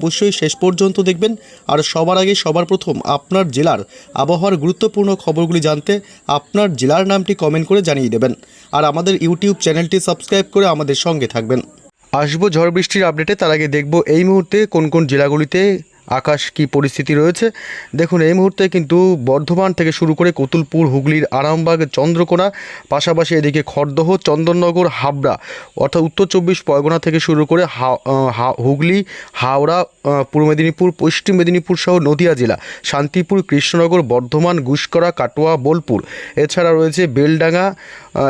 অবশ্যই শেষ পর্যন্ত দেখবেন। আর সবার আগে সবার প্রথম আপনার জেলার আবহাওয়ার গুরুত্বপূর্ণ খবরগুলি জানতে আপনার জেলার নামটি কমেন্ট করে জানিয়ে দেবেন। আর আমাদের ইউটিউব চ্যানেলটি সাবস্ক্রাইব করে আমাদের সঙ্গে থাকবেন। আসব ঝড় বৃষ্টির আপডেটে তার আগে দেখব এই মুহূর্তে কোন কোন জেলাগুলিতে আকাশ কি পরিস্থিতি রয়েছে? দেখুন, এই মুহূর্তে কিন্তু বর্ধমান থেকে শুরু করে কতুলপুর, হুগলির আরামবাগ, চন্দ্রকোনা, পাশাপাশি এদিকে খড়দহ, চন্দননগর, হাবড়া, অর্থাৎ উত্তর চব্বিশ পরগনা থেকে শুরু করে হুগলি, হাওড়া পূর্ব মেদিনীপুর, পশ্চিম মেদিনীপুর সহ নদিয়া জেলা, শান্তিপুর, কৃষ্ণনগর, বর্ধমান, গুসকরা, কাটোয়া, বোলপুর। এছাড়া রয়েছে বেলডাঙ্গা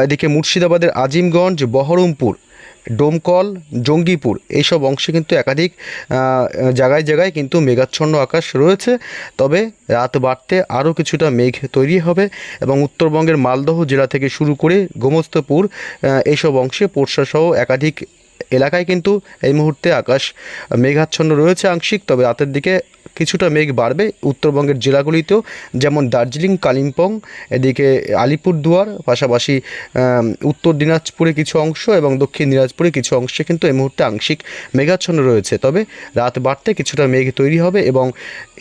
এদিকে মুর্শিদাবাদের আজিমগঞ্জ, বহরমপুর। ডোমকল, জঙ্গিপুর এইসব অংশে কিন্তু একাধিক জায়গায় জায়গায় কিন্তু মেঘাচ্ছন্ন আকাশ রয়েছে। তবে রাত বাড়তে আরও কিছুটা মেঘ তৈরি হবে এবং উত্তরবঙ্গের মালদহ জেলা থেকে শুরু করে গোমস্তপুর এইসব অংশে, পোরশাসহ একাধিক এলাকায় কিন্তু এই মুহূর্তে আকাশ মেঘাচ্ছন্ন রয়েছে আংশিক তবে রাতের দিকে কিছুটা মেঘ বাড়বে। উত্তরবঙ্গের জেলাগুলিতেও যেমন দার্জিলিং কালিম্পং এদিকে আলিপুরদুয়ার পাশাপাশি উত্তর দিনাজপুরে কিছু অংশ এবং দক্ষিণ দিনাজপুরে কিছু অংশে কিন্তু এই মুহূর্তে আংশিক মেঘাচ্ছন্ন রয়েছে। তবে রাত বাড়তে কিছুটা মেঘ তৈরি হবে এবং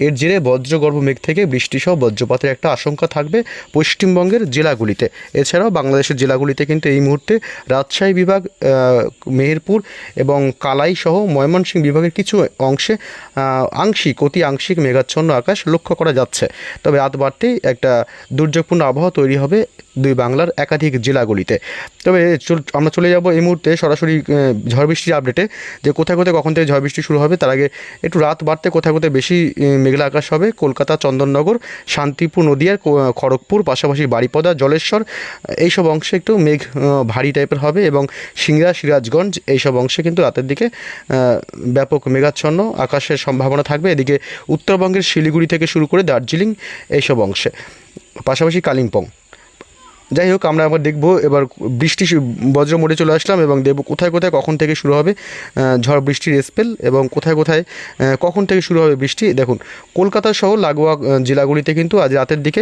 এর জেরে বজ্রগর্ভ মেঘ থেকে বৃষ্টিসহ বজ্রপাতের একটা আশঙ্কা থাকবে পশ্চিমবঙ্গের জেলাগুলিতে। এছাড়াও বাংলাদেশের জেলাগুলিতে কিন্তু এই মুহূর্তে রাজশাহী বিভাগ আহ, মেহেরপুর এবং কালাইসহ ময়মনসিংহ বিভাগের কিছু অংশে আংশিক, অতি আংশিক মেঘাচ্ছন্ন আকাশ লক্ষ্য করা যাচ্ছে। তবে রাত বাড়তেই একটা দুর্যোগপূর্ণ আবহাওয়া তৈরি হবে দুই বাংলার একাধিক জেলাগুলিতে। তবে আমরা চলে যাব এই মুহূর্তে সরাসরি ঝড় বৃষ্টির আপডেটে যে কোথায় কোথায় কখন থেকে ঝড় বৃষ্টি শুরু হবে, তার আগে একটু রাত বাড়তে কোথায় কোথায় বেশি মেঘলা আকাশ হবে, কলকাতা, চন্দননগর, শান্তিপুর, নদিয়ার খড়গপুর, পাশাপাশি বারিপদা, জলেশ্বর, এইসব অংশে একটু মেঘ ভারী টাইপের হবে এবং সিংড়া, সিরাজগঞ্জ এইসব অংশে কিন্তু রাতের দিকে ব্যাপক মেঘাচ্ছন্ন আকাশের সম্ভাবনা থাকবে। এদিকে উত্তরবঙ্গের শিলিগুড়ি থেকে শুরু করে দার্জিলিং এইসব অংশে। পাশাপাশি কালিম্পং। যাই হোক, আমরা আবার দেখব, এবার বৃষ্টি বজ্র মোড়ে চলে আসলাম এবং দেখব কোথায় কোথায় কখন থেকে শুরু হবে ঝড় বৃষ্টির স্পেল এবং কোথায় কোথায় কখন থেকে শুরু হবে বৃষ্টি। দেখুন, কলকাতা সহ লাগোয়া জেলাগুলিতে কিন্তু আজ রাতের দিকে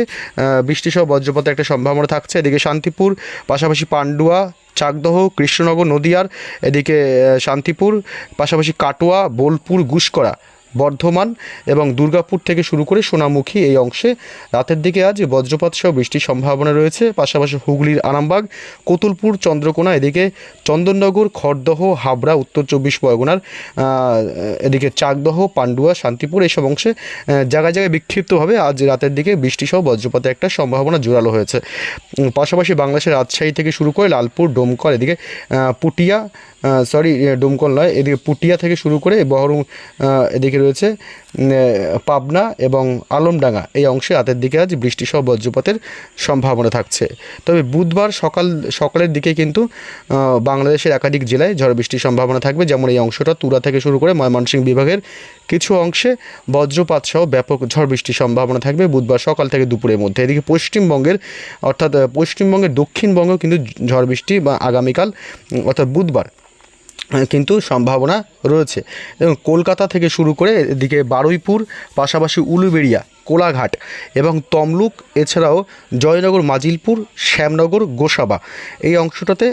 বৃষ্টি সহ বজ্রপাতের একটা সম্ভাবনা থাকছে। এদিকে শান্তিপুর, পাশাপাশি পান্ডুয়া, চাকদহ, কৃষ্ণনগর, নদিয়ার, এদিকে শান্তিপুর, পাশাপাশি কাটোয়া, বোলপুর, গুসকরা। বর্ধমান এবং দুর্গাপুর থেকে শুরু করে সোনামুখী এই অংশে। রাতের দিকে আজ বজ্রপাত সহ বৃষ্টির সম্ভাবনা রয়েছে। পাশাপাশি হুগলির আরামবাগ কতুলপুর চন্দ্রকোনা এদিকে চন্দননগর খড়দহ হাবড়া উত্তর চব্বিশ পরগনার এদিকে চাকদহ পান্ডুয়া শান্তিপুর এইসব অংশে জায়গায় জায়গায় বিক্ষিপ্তভাবে আজ রাতের দিকে বৃষ্টি সহ বজ্রপাতের একটা সম্ভাবনা জোরালো হয়েছে। পাশাপাশি বাংলাদেশের রাজশাহী থেকে শুরু করে লালপুর ডোমকল এদিকে পুটিয়া সরি ডোমকল নয় এদিকে পুটিয়া থেকে শুরু করে বহরম আহ, এদিকে রয়েছে পাবনা এবং আলমডাঙ্গা। এই অংশে রাতের দিকে আজ বৃষ্টিসহ বজ্রপাতের সম্ভাবনা থাকছে। তবে বুধবার সকাল, সকালের দিকে কিন্তু বাংলাদেশের একাধিক জেলায় ঝড় বৃষ্টির সম্ভাবনা থাকবে। যেমন এই অংশটা তুরা থেকে শুরু করে ময়মনসিংহ বিভাগের কিছু অংশে বজ্রপাত সহ ব্যাপক ঝড় বৃষ্টির সম্ভাবনা থাকবে। বুধবার সকাল থেকে দুপুরের মধ্যে। এদিকে পশ্চিমবঙ্গের, অর্থাৎ, পশ্চিমবঙ্গের দক্ষিণবঙ্গেও কিন্তু ঝড় বৃষ্টি বা আগামীকাল অর্থাৎ বুধবার কিন্তু সম্ভাবনা রয়েছে। এবং কলকাতা থেকে শুরু করে এদিকে বারুইপুর, পাশাপাশি উলুবেড়িয়া, কোলাঘাট এবং তমলুক, এছাড়াও জয়নগর, মাজিলপুর, শ্যামনগর, গোসাবা। এই অংশটাতে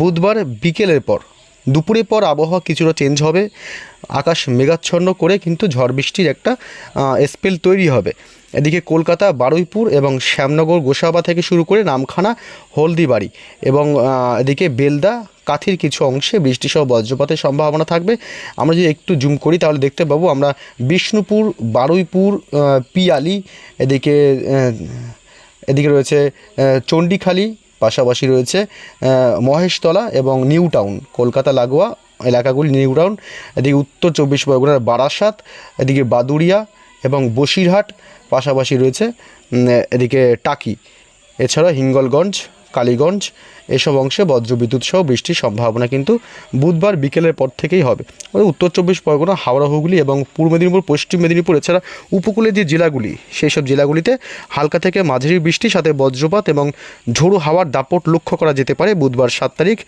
বুধবার বিকেলের পর, দুপুরের পর আবহাওয়া কিছুটা চেঞ্জ হবে। আকাশ মেঘাচ্ছন্ন করে কিন্তু ঝড় বৃষ্টির একটা স্পেল তৈরি হবে। এদিকে কলকাতা, বারুইপুর এবং শ্যামনগর, গোসাবা থেকে শুরু করে নামখানা, হলদিবাড়ি এবং এদিকে বেলদা কাথির কিছু অংশে বৃষ্টিসহ বজ্রপাতের সম্ভাবনা থাকবে। আমরা যদি একটু জুম করি, তাহলে দেখতে পাবো আমরা বিষ্ণুপুর, বারুইপুর পিয়ালি, এদিকে এদিকে রয়েছে চণ্ডীখালি, পাশাপাশি রয়েছে মহেশতলা এবং নিউ টাউন, কলকাতা, লাগোয়া এলাকাগুলি, নিউ টাউন, এদিকে উত্তর চব্বিশ পরগনার বারাসাত, এদিকে বাদুড়িয়া এবং বসিরহাট, পাশাপাশি রয়েছে এদিকে টাকি। এছাড়া হিঙ্গলগঞ্জ, কালীগঞ্জ এসব অংশে বজ্রবিদ্যুৎ সহ বৃষ্টির সম্ভাবনা কিন্তু বুধবার বিকেলের পর থেকেই হবে। উত্তর চব্বিশ পরগনা, হাওড়া, হুগলি এবং পূর্ব মেদিনীপুর, পশ্চিম মেদিনীপুর, এছাড়া উপকূলের যে জেলাগুলি সেই সব জেলাগুলিতে হালকা থেকে মাঝারি বৃষ্টির সাথে বজ্রপাত এবং ঝোড়ো হাওয়ার দাপট লক্ষ্য করা যেতে পারে বুধবার সাত তারিখ।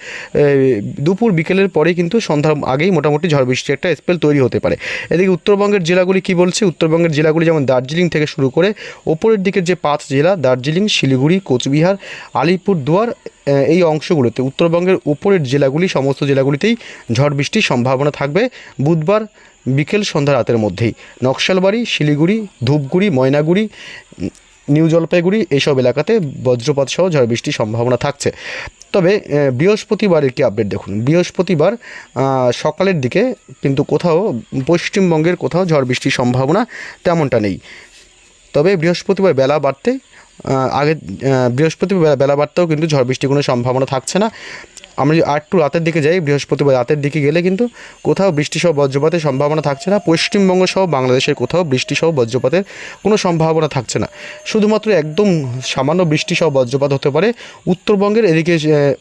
দুপুর বিকেলের পরেই কিন্তু সন্ধ্যার আগেই মোটামুটি ঝড় বৃষ্টির একটা স্পেল তৈরি হতে পারে। এদিকে উত্তরবঙ্গের জেলাগুলি কি বলছে? উত্তরবঙ্গের জেলাগুলি যেমন দার্জিলিং থেকে শুরু করে ওপরের দিকের যে পাঁচ জেলা, দার্জিলিং, শিলিগুড়ি, কোচবিহার, আলিপুরদুয়ার এই অংশগুলোতে উত্তরবঙ্গের উপরের জেলাগুলি সমস্ত জেলাগুলিতেই ঝড় বৃষ্টির সম্ভাবনা থাকবে বুধবার বিকেল সন্ধ্যা রাতের মধ্যেই। নকশালবাড়ি শিলিগুড়ি ধূপগুড়ি ময়নাগুড়ি নিউ জলপাইগুড়ি এইসব এলাকাতে বজ্রপাত সহ ঝড় বৃষ্টির সম্ভাবনা থাকছে। তবে আহ, বৃহস্পতিবারের কি আপডেট দেখুন। বৃহস্পতিবার সকালের দিকে কিন্তু কোথাও পশ্চিমবঙ্গের কোথাও ঝড় বৃষ্টির সম্ভাবনা তেমনটা নেই। তবে বৃহস্পতিবার বেলা বাড়তে আগে বৃহস্পতিবার বেলা- বাড়তেও কিন্তু ঝড় বৃষ্টির কোনো সম্ভাবনা থাকছে না। আমরা যদি আটটু রাতের দিকে যাই বৃহস্পতিবার রাতের দিকে গেলে কিন্তু কোথাও বৃষ্টি সহ বজ্রপাতের সম্ভাবনা থাকছে না। পশ্চিমবঙ্গ সহ বাংলাদেশের কোথাও বৃষ্টি সহ বজ্রপাতের কোনো সম্ভাবনা থাকছে না। শুধুমাত্র একদম সামান্য বৃষ্টি সহ বজ্রপাত হতে পারে উত্তরবঙ্গের এদিকে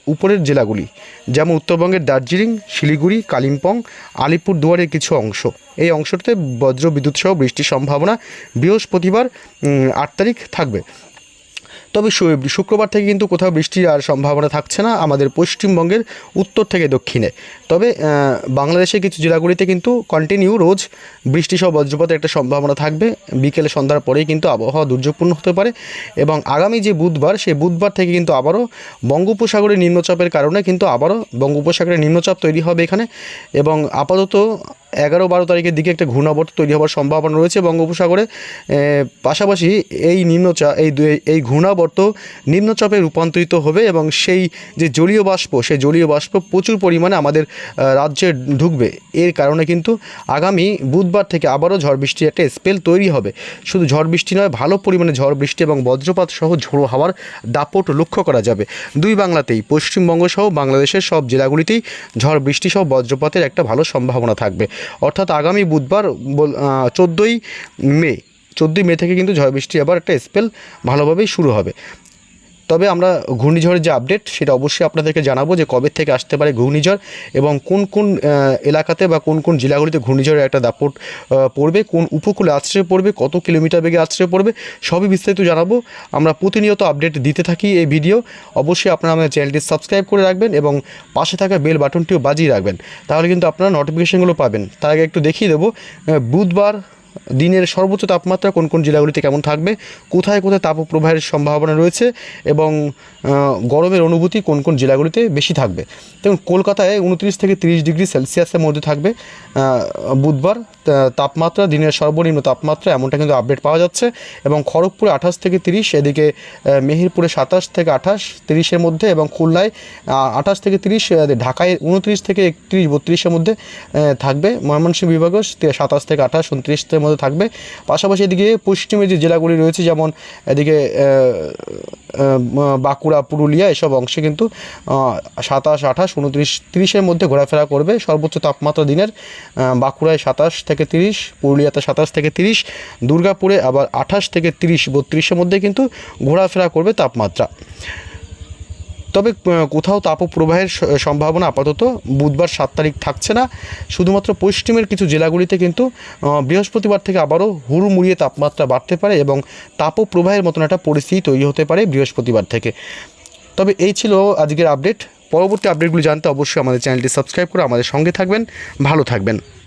উপরের জেলাগুলি। যেমন উত্তরবঙ্গের দার্জিলিং, শিলিগুড়ি, কালিম্পং, আলিপুরদুয়ারের কিছু অংশ। এই অংশটিতে বজ্র বিদ্যুৎ সহ বৃষ্টির সম্ভাবনা বৃহস্পতিবার আট তারিখ থাকবে। তবে শুক্রবার থেকে কিন্তু কোথাও বৃষ্টির আর সম্ভাবনা থাকছে না আমাদের পশ্চিমবঙ্গের উত্তর থেকে দক্ষিণে। তবে বাংলাদেশের কিছু জেলাগুলিতে কিন্তু কন্টিনিউ রোজ বৃষ্টি সহ বজ্রপাতের একটা সম্ভাবনা থাকবে। বিকেলে সন্ধ্যার পরেই কিন্তু আবহাওয়া দুর্যোগপূর্ণ হতে পারে এবং আগামী যে বুধবার, সেই বুধবার থেকে কিন্তু আবারও বঙ্গোপসাগরের নিম্নচাপের কারণে কিন্তু আবারও বঙ্গোপসাগরের নিম্নচাপ তৈরি হবে এখানে এবং আপাতত এগারো বারো তারিখের দিকে একটা ঘূর্ণাবর্ত তৈরি হওয়ার সম্ভাবনা রয়েছে বঙ্গোপসাগরে। পাশাপাশি এই নিম্নচাপ, এই এই ঘূর্ণাবর্ত নিম্নচাপে রূপান্তরিত হবে এবং সেই যে জলীয় বাষ্প, সেই জলীয় বাষ্প প্রচুর পরিমাণে আমাদের রাজ্যে ঢুকবে। এর কারণে কিন্তু আগামী বুধবার থেকে আবারও ঝড় বৃষ্টির একটা স্পেল তৈরি হবে। শুধু ঝড় বৃষ্টি নয়, ভালো পরিমাণে ঝড় বৃষ্টি এবং বজ্রপাত সহ ঝোড়ো হাওয়ার দাপট লক্ষ্য করা যাবে। দুই বাংলাতেই, পশ্চিমবঙ্গ সহ বাংলাদেশের সব জেলাগুলিতেই ঝড় বৃষ্টি সহ বজ্রপাতের একটা ভালো সম্ভাবনা থাকবে। অর্থাৎ আগামী বুধবার চোদ্দোই মে চোদ্দোই মে থেকে কিন্তু ঝড় বৃষ্টি আবার একটা স্পেল ভালোভাবেই শুরু হবে। তবে আমরা ঘূর্ণিঝড়ের যে আপডেট সেটা অবশ্যই আপনাদেরকে জানাব যে কবে থেকে আসতে পারে ঘূর্ণিঝড় এবং কোন কোন এলাকাতে বা কোন কোন জেলাগুলিতে ঘূর্ণিঝড়ের একটা দাপট পড়বে, কোন উপকূলে আশ্রয় পড়বে, কত কিলোমিটার বেগে আশ্রয় পড়বে, সবই বিস্তারিত জানাব। আমরা প্রতিনিয়ত আপডেট দিতে থাকি এই ভিডিও অবশ্যই আপনারা আমাদের চ্যানেলটি সাবস্ক্রাইব করে রাখবেন এবং পাশে থাকা বেল বাটনটিও বাজিয়ে রাখবেন। তাহলে কিন্তু আপনারা নোটিফিকেশানগুলো পাবেন। তার আগে একটু দেখিয়ে দেবো বুধবার দিনের সর্বোচ্চ তাপমাত্রা কোন কোন জেলাগুলিতে কেমন থাকবে? কোথায় কোথায় তাপপ্রবাহের সম্ভাবনা রয়েছে? এবং গরমের অনুভূতি কোন কোন জেলাগুলিতে বেশি থাকবে? দেখুন, কলকাতায় উনত্রিশ থেকে তিরিশ ডিগ্রি সেলসিয়াসের মধ্যে থাকবে বুধবার। তাপমাত্রা, দিনের সর্বনিম্ন তাপমাত্রা, এমনটা কিন্তু আপডেট পাওয়া যাচ্ছে। এবং খড়গপুরে আঠাশ থেকে তিরিশ, এদিকে মেহেরপুরে সাতাশ থেকে আঠাশ, তিরিশের মধ্যে এবং খুলনায় আঠাশ থেকে তিরিশ ঢাকায় উনত্রিশ থেকে একত্রিশ, বত্রিশের মধ্যে থাকবে। ময়মনসিংহ বিভাগও সাতাশ থেকে আঠাশ, উনত্রিশের মধ্যে থাকবে। পাশাপাশি এদিকে পশ্চিমে যে জেলাগুলি রয়েছে, যেমন, এদিকে বাঁকুড়া, পুরুলিয়া, এসব অংশে কিন্তু সাতাশ, আঠাশ, উনত্রিশ, তিরিশের মধ্যে ঘোরাফেরা করবে সর্বোচ্চ তাপমাত্রা দিনের বাঁকুড়ায় সাতাশ থেকে তিরিশ, পুরুলিয়াতে সাতাশ থেকে তিরিশ, দুর্গাপুরে আবার আঠাশ থেকে তিরিশ, বত্রিশের মধ্যে কিন্তু ঘোরাফেরা করবে তাপমাত্রা। তবে কোথাও তাপপ্রবাহের সম্ভাবনা আপাতত বুধবার সাত তারিখ থাকছে না। শুধুমাত্র পশ্চিমের কিছু জেলাগুলিতে কিন্তু বৃহস্পতিবার থেকে আবারও হুড়ুমুড়িয়ে তাপমাত্রা বাড়তে পারে এবং তাপপ্রবাহের মতন একটা পরিস্থিতি তৈরি হতে পারে বৃহস্পতিবার থেকে। তবে এই ছিল আজকের আপডেট। পরবর্তী আপডেটগুলি জানতে অবশ্যই আমাদের চ্যানেলটি সাবস্ক্রাইব করে আমাদের সঙ্গে থাকবেন। ভালো থাকবেন।